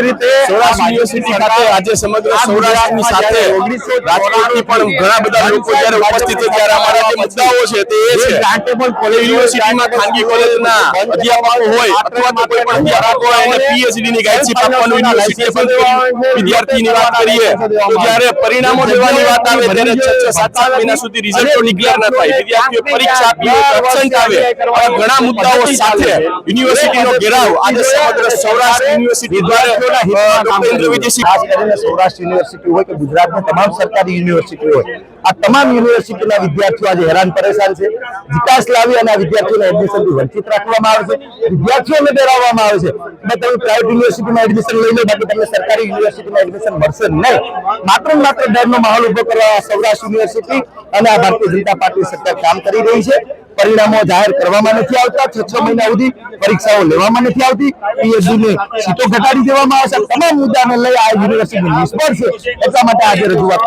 રીતે યુનિવર્સિટી ખાતે આજે સમગ્ર સૌરાષ્ટ્રની સાથે રાજકોટની પણ ઘણા બધા લોકો જ્યારે ઉપસ્થિત ત્યારે અમારા જે મુદ્દાઓ છે તે એ છે. યુનિવર્સિટીમાં ખાનગી કોલેજના અધ્યાપકો હોય અથવા તો કોઈ પણ અધ્યાપકો હોય એને પીએચડી ની ગાઈડશીપ આપવાનું યુનિવર્સિટી પણ વિદ્યાર્થીની વાત કરીએ તો જ્યારે પરિણામો લેવાની વાત આવે ત્યારે છ છ સાત સાત મહિના સુધી રિઝલ્ટો ડિક્લેર ન થાય. વિદ્યાર્થીઓ પરીક્ષા આપી હોય આવે. ઘણા મુદ્દાઓ સાથે યુનિવર્સિટીનો ઘેરાવ. આજે સમગ્ર સૌરાષ્ટ્ર યુનિવર્સિટી દ્વારા સૌરાષ્ટ્ર યુનિવર્સિટી હોય કે ગુજરાતની તમામ સરકારી યુનિવર્સિટી હોય. આ તમામ યુનિવર્સિટીના વિદ્યાર્થીઓ આજે હેરાન પરેશાન છે. વિકાસ લાવી અને આ વિદ્યાર્થીઓને એડમિશનથી વંચિત રાખવામાં આવે છે. વિદ્યાર્થીઓને ડરાવવામાં આવે છે. કે તમે પ્રાઇવેટ યુનિવર્સિટીમાં એડમિશન લઈ લો બાકી તમને સરકારી યુનિવર્સિટીમાં એડમિશન મળશે નહીં. માત્ર માત્ર ડરનો માહોલ ઊભો કરવા સૌરાષ્ટ્ર યુનિવર્સિટી અને આ ભારતીય જનતા પાર્ટી સરકાર કામ કરી રહી છે. પરિણામો જાહેર કરવામાં નથી આવતા. છ છ મહિના સુધી પરીક્ષાઓ લેવામાં નથી આવતી. PhD ની સીટો ઘટાડી દેવામાં આવશે. તમામ મુદ્દાને લઈ આ યુનિવર્સિટી નિષ્ફળ છે. એટલા માટે આજે રજૂઆત